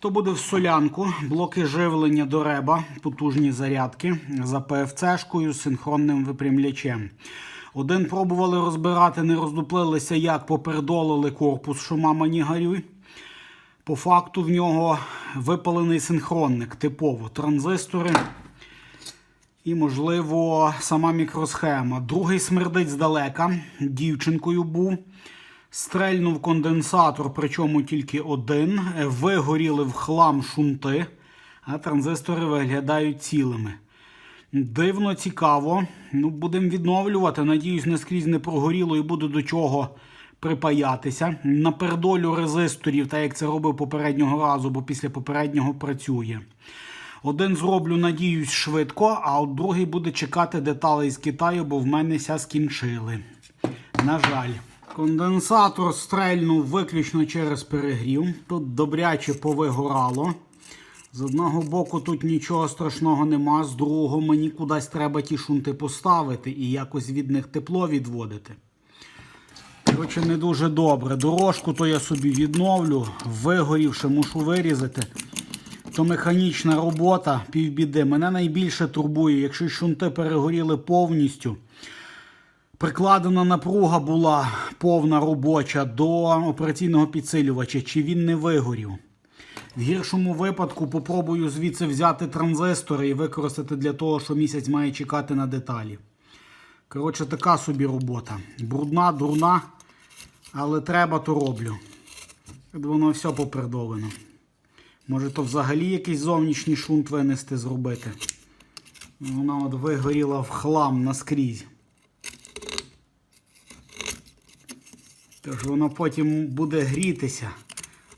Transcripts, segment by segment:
То буде в солянку, блоки живлення до реба, потужні зарядки за ПФЦ-шкою з синхронним випрямлячем. Один пробували розбирати, не роздуплилися, як попередолили корпус, що мама не горюй. По факту в нього випалений синхронник, типово транзистори і, можливо, сама мікросхема. Другий смердить здалека, дівчинкою був. Стрельнув конденсатор, причому тільки один. Вигоріли в хлам шунти, а транзистори виглядають цілими. Дивно, цікаво. Ну, будемо відновлювати. Надіюсь, наскрізь не прогоріло і буде до чого припаятися. Напередолю резисторів, так як це робив попереднього разу, бо після попереднього працює. Один зроблю, надіюсь, швидко, а от другий буде чекати деталей з Китаю, бо в мене ся скінчили. На жаль. Конденсатор стрельнув виключно через перегрів. Тут добряче повигорало. З одного боку тут нічого страшного нема, з другого мені кудись треба ті шунти поставити і якось від них тепло відводити. Коротше, не дуже добре. Дорожку то я собі відновлю, вигорівши, мушу вирізати. То механічна робота, півбіди. Мене найбільше турбує, якщо шунти перегоріли повністю. Прикладена напруга була повна робоча до операційного підсилювача, чи він не вигорів. В гіршому випадку попробую звідси взяти транзистори і використати для того, що місяць має чекати на деталі. Коротше, така собі робота. Брудна, дурна, але треба, то роблю. Воно все попередовано. Може, то взагалі якийсь зовнішній шунт винести зробити. Вона от вигоріла в хлам наскрізь. Тож воно потім буде грітися.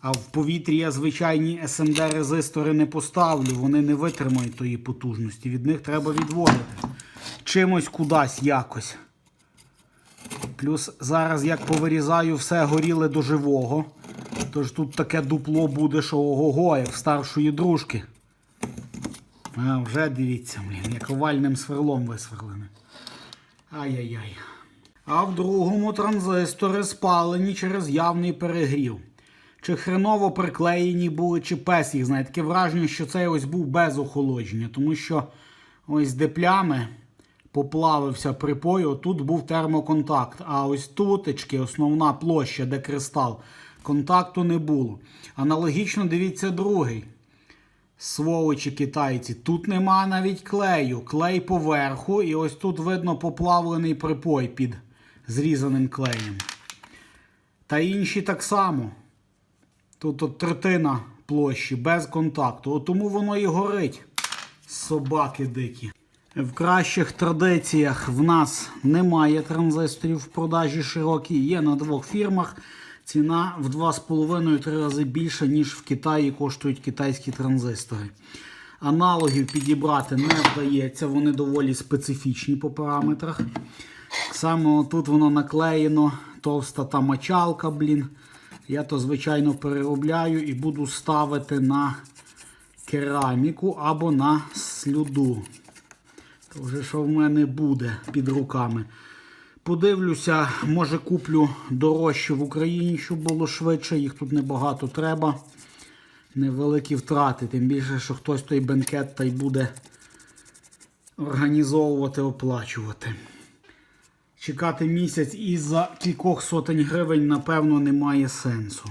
А в повітрі я звичайні SMD резистори не поставлю, вони не витримають тої потужності. Від них треба відводити. Чимось кудись якось. Плюс зараз як повирізаю все горіле до живого. Тож тут таке дупло буде, що ого-го, як в старшої дружки. А вже дивіться, блін, як овальним сверлом висверлене. Ай-яй-яй. А в другому транзистори спалені через явний перегрів. Чи хреново приклеєні були, чи пес їх знає. Таке враження, що цей ось був без охолодження, тому що ось де плями поплавився припой, отут був термоконтакт. А ось тутечки, основна площа, де кристал, контакту не було. Аналогічно дивіться другий. Сволочі китайці. Тут нема навіть клею. Клей поверху, і ось тут видно поплавлений припой під зрізаним клеєм. Та інші так само. Тут от третина площі без контакту. От тому воно і горить. Собаки дикі. В кращих традиціях в нас немає транзисторів в продажі широкі. Є на двох фірмах. Ціна в 2,5-3 рази більша, ніж в Китаї коштують китайські транзистори. Аналогів підібрати не вдається, вони доволі специфічні по параметрах. Саме тут воно наклеєно, товста та мочалка, блін. Я то, звичайно, переробляю і буду ставити на кераміку або на слюду. То вже що в мене буде під руками. Подивлюся, може куплю дорожче в Україні, щоб було швидше. Їх тут небагато треба. Невеликі втрати. Тим більше, що хтось той бенкет та й буде організовувати, оплачувати. Чекати місяць і за кількох сотень гривень, напевно, немає сенсу.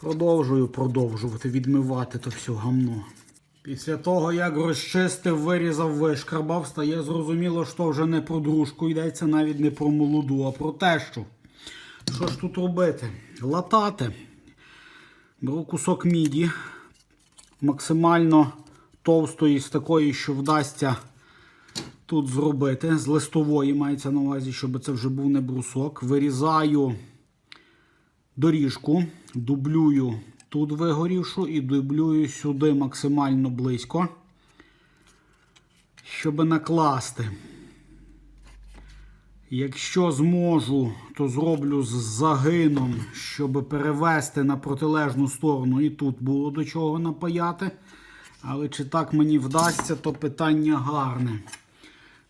Продовжую продовжувати відмивати то все гамно. Після того, як розчистив, вирізав, вишкрабав, стає зрозуміло, що вже не про дружку йдеться, навіть не про молоду, а про тещу. Що ж тут робити? Латати. Беру кусок міді, максимально товстої, з такої, що вдасться тут зробити. З листової мається на увазі, щоб це вже був не брусок. Вирізаю доріжку, дублюю тут вигорівшу і дублюю сюди максимально близько, щоб накласти. Якщо зможу, то зроблю з загином, щоб перевести на протилежну сторону і тут було до чого напаяти. Але чи так мені вдасться, то питання гарне.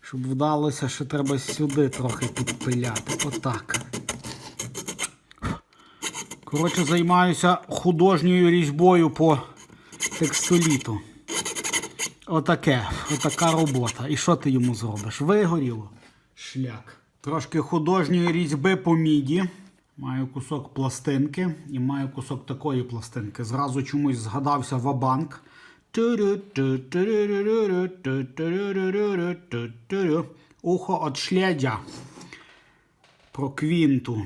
Щоб вдалося, що треба сюди трохи підпиляти. Отак. Коротше, займаюся художньою різьбою по текстоліту. Отаке, отака робота. І що ти йому зробиш? Вигоріло? Шляк. Трошки художньої різьби по міді. Маю кусок пластинки і маю кусок такої пластинки. Зразу чомусь згадався вабанк. Ухо от шлядя. Про квінту.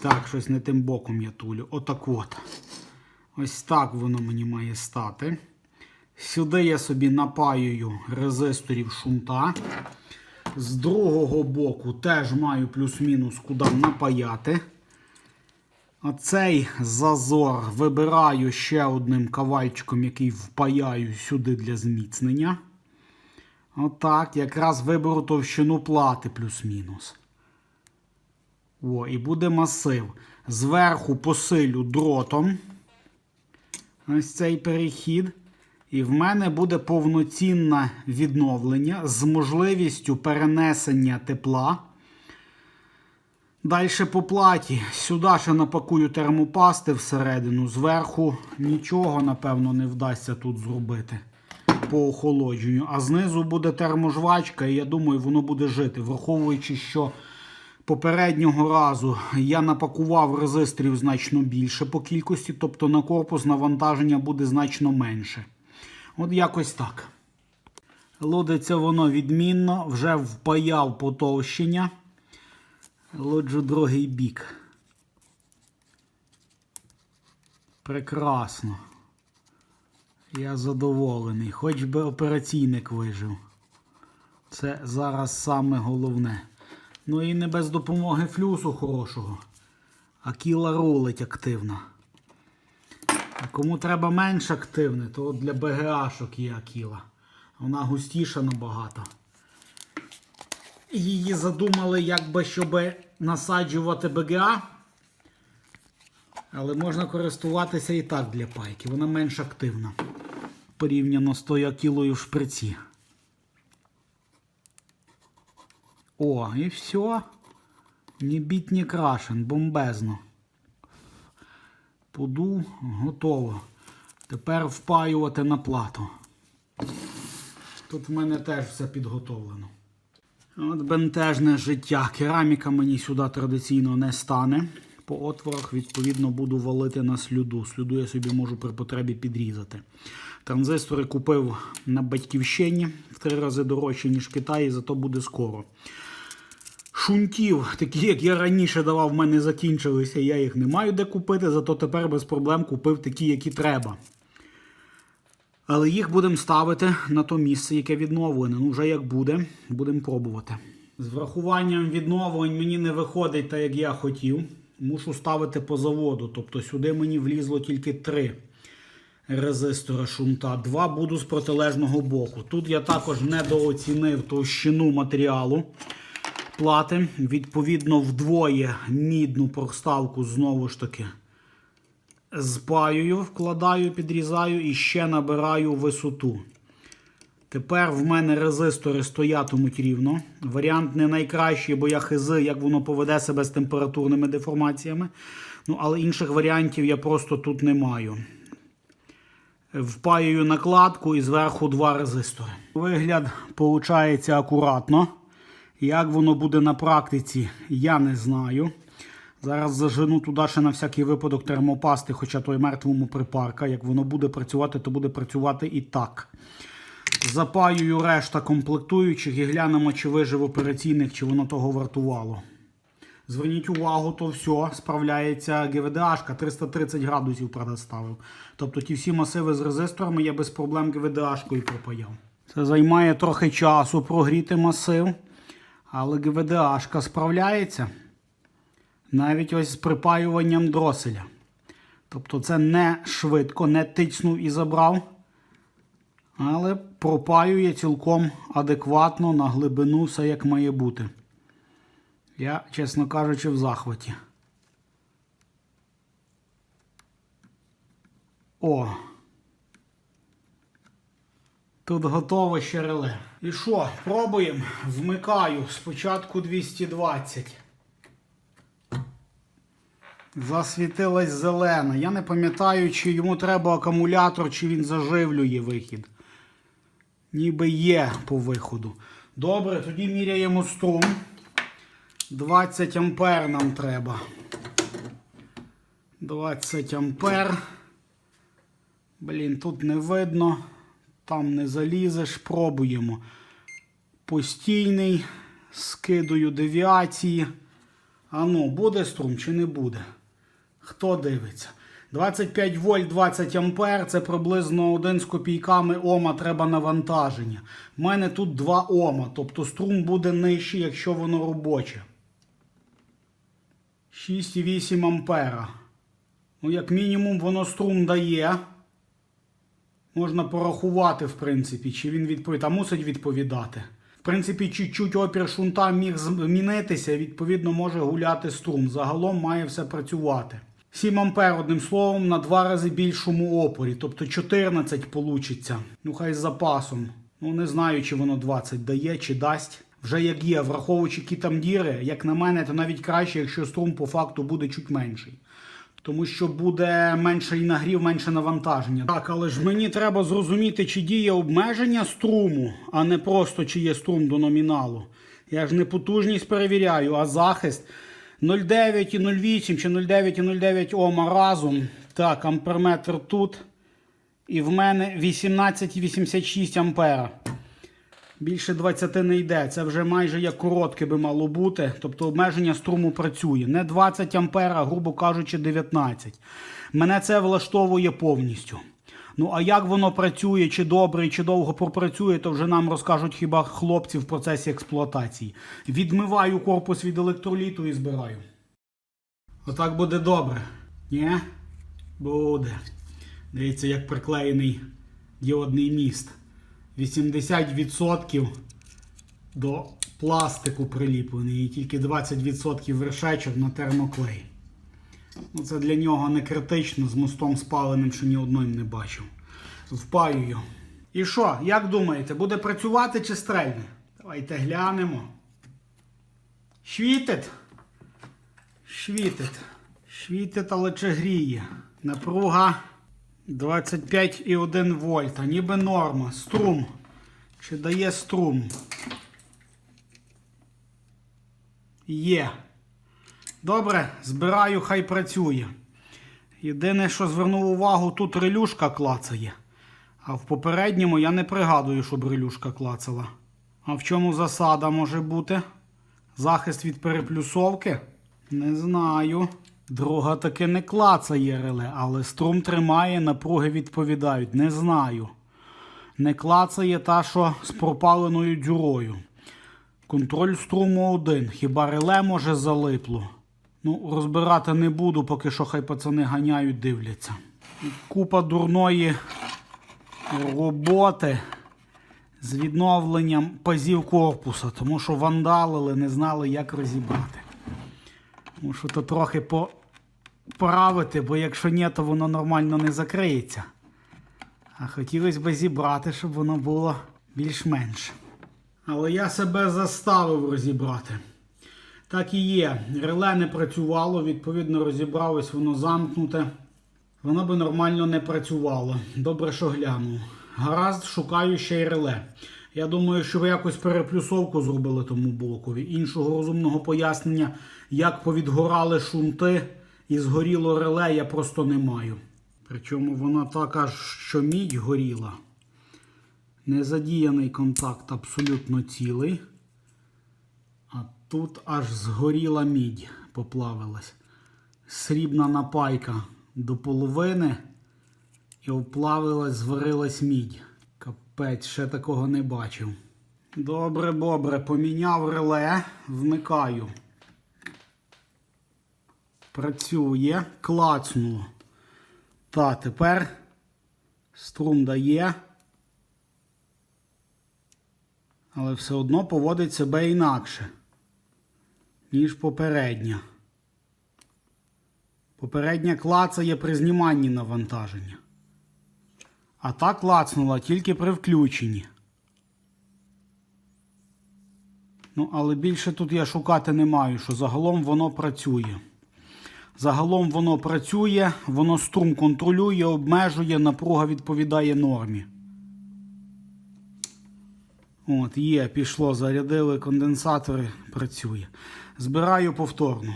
Так, щось не тим боком я тулю. Отак от. Ось так воно мені має стати. Сюди я собі напаюю резисторів шунта. З другого боку теж маю плюс-мінус куди напаяти. Оцей зазор вибираю ще одним кавальчиком, який впаяю сюди для зміцнення. Отак, якраз виберу товщину плати плюс-мінус. О, і буде масив. Зверху посилю дротом. Ось цей перехід. І в мене буде повноцінне відновлення з можливістю перенесення тепла. Далі по платі. Сюди ще напакую термопасти всередину. Зверху нічого, напевно, не вдасться тут зробити по охолодженню. А знизу буде терможвачка, і я думаю, воно буде жити. Враховуючи, що попереднього разу я напакував резисторів значно більше по кількості, тобто на корпус навантаження буде значно менше. От якось так. Лодиться воно відмінно, вже впаяв потовщення. Лоджу другий бік. Прекрасно. Я задоволений. Хоч би операційник вижив. Це зараз саме головне. Ну і не без допомоги флюсу хорошого. Акіла рулить активно. А кому треба менш активне, то для БГАшок є Акіла. Вона густіша набагато. Її задумали, якби щоб насаджувати БГА. Але можна користуватися і так для пайки. Вона менш активна. Порівняно з тою акілою в шприці. О, і все. Ні біт, ні крашен. Бомбезно. Подув, готово. Тепер впаювати на плату. Тут в мене теж все підготовлено. От бентежне життя. Кераміка мені сюди традиційно не стане. По отворах, відповідно, буду валити на слюду. Слюду я собі можу при потребі підрізати. Транзистори купив на батьківщині в три рази дорожче, ніж в Китаї, зато буде скоро. Шунтів, такі, як я раніше давав, в мене закінчилися, я їх не маю де купити, зато тепер без проблем купив такі, які треба. Але їх будемо ставити на то місце, яке відновлене. Ну, вже як буде, будемо пробувати. З врахуванням відновлень мені не виходить так, як я хотів. Мушу ставити по заводу. Тобто сюди мені влізло тільки три резистора шунта. Два буду з протилежного боку. Тут я також недооцінив товщину матеріалу плати. Відповідно, вдвоє мідну проставку знову ж таки спаюю, вкладаю, підрізаю і ще набираю висоту. Тепер в мене резистори стоятимуть рівно. Варіант не найкращий, бо я хизи, як воно поведе себе з температурними деформаціями. Ну, але інших варіантів я просто тут не маю. Впаюю накладку і зверху два резистори. Вигляд виходить акуратно. Як воно буде на практиці, я не знаю. Зараз зажену туди ще на всякий випадок термопасти, хоча той мертвому припарка. Як воно буде працювати, то буде працювати і так. Запаюю решта комплектуючих і глянемо, чи вижив операційних, чи воно того вартувало. Зверніть увагу, то все справляється ГВДАшка 330 градусів правда, ставив. Тобто ті всі масиви з резисторами я без проблем ГВДАшкою пропаяв. Це займає трохи часу прогріти масив, але ГВДАшка справляється. Навіть ось з припаюванням дроселя. Тобто це не швидко, не тицнув і забрав. Але пропаює цілком адекватно на глибину все як має бути. Я, чесно кажучи, в захваті. О. Тут готове ще реле. І що, пробуємо? Вмикаю спочатку 220. Засвітилась зелена. Я не пам'ятаю, чи йому треба акумулятор, чи він заживлює вихід. Ніби є по виходу. Добре, тоді міряємо струм. 20 ампер нам треба. 20 ампер. Блін, тут не видно. Там не залізеш. Пробуємо. Постійний. Скидую девіації. А ну, буде струм чи не буде? Хто дивиться? 25 вольт 20 ампер це приблизно 1 з копійками Ома треба навантаження. У мене тут 2 Ома, тобто струм буде нижчий, якщо воно робоче. 6,8 ампера. Ну, як мінімум, воно струм дає. Можна порахувати, в принципі, чи він відповідає. А мусить відповідати. В принципі, чуть-чуть опір шунта міг змінитися, відповідно, може гуляти струм. Загалом має все працювати. 7 ампер, одним словом, на два рази більшому опорі, тобто 14 получиться. Ну, хай з запасом. Ну, не знаю, чи воно 20 дає, чи дасть. Вже як є, враховуючи які там діри, як на мене, то навіть краще, якщо струм по факту буде чуть менший. Тому що буде менший нагрів, менше навантаження. Так, але ж мені треба зрозуміти, чи діє обмеження струму, а не просто чи є струм до номіналу. Я ж не потужність перевіряю, а захист 0,9 і 0,8 чи 0,9 і 0,9 Ома разом. Так, амперметр тут. І в мене 18,86 ампера. Більше 20 не йде. Це вже майже як коротке би мало бути. Тобто обмеження струму працює. Не 20 ампера, грубо кажучи, 19. Мене це влаштовує повністю. Ну, а як воно працює, чи добре, чи довго пропрацює, то вже нам розкажуть хіба хлопці в процесі експлуатації. Відмиваю корпус від електроліту і збираю. Отак буде добре. Ні? Буде. Дивіться, як приклеєний діодний міст. 80% до пластику приліплений і тільки 20% вершечок на термоклей. Це для нього не критично, з мостом спаленим, що ні одним не бачив. Впаюю. І що, як думаєте, буде працювати чи стрельне? Давайте глянемо. Світить? Світить. Світить, але чи гріє. Напруга 25,1 вольта. Ніби норма. Струм. Чи дає струм? Є. Добре, збираю, хай працює. Єдине, що звернув увагу, тут релюшка клацає. А в попередньому я не пригадую, щоб релюшка клацала. А в чому засада може бути? Захист від переплюсовки? Не знаю. Друга таки не клацає реле, але струм тримає, напруги відповідають. Не знаю. Не клацає та, що з пропаленою дюрою. Контроль струму один. Хіба реле може залипло? Ну, розбирати не буду, поки що хай пацани ганяють, дивляться. Купа дурної роботи з відновленням пазів корпуса, тому що вандалили, не знали, як розібрати. Мушу то трохи поправити, бо якщо ні, то воно нормально не закриється. А хотілося б зібрати, щоб воно було більш-менш. Але я себе заставив розібрати. Так і є. Реле не працювало, відповідно, розібралось, воно замкнуте. Воно би нормально не працювало. Добре, що глянув. Гаразд, шукаю ще й реле. Я думаю, що ви якось переплюсовку зробили тому блокові. Іншого розумного пояснення, як повідгорали шунти і згоріло реле, я просто не маю. Причому вона така, що мідь горіла. Незадіяний контакт абсолютно цілий. Тут аж згоріла мідь, поплавилась. Срібна напайка до половини і оплавилась, зварилась мідь. Капець, ще такого не бачив. Добре, добре, поміняв реле, вмикаю. Працює, клацнуло. Та, тепер струм дає. Але все одно поводить себе інакше, ніж попередня. Попередня клацає при зніманні навантаження. А та клацнула тільки при включенні. Ну, але більше тут я шукати не маю, що загалом воно працює. Загалом воно працює, воно струм контролює, обмежує, напруга відповідає нормі. От, є, пішло, зарядили конденсатори, працює. Збираю повторно.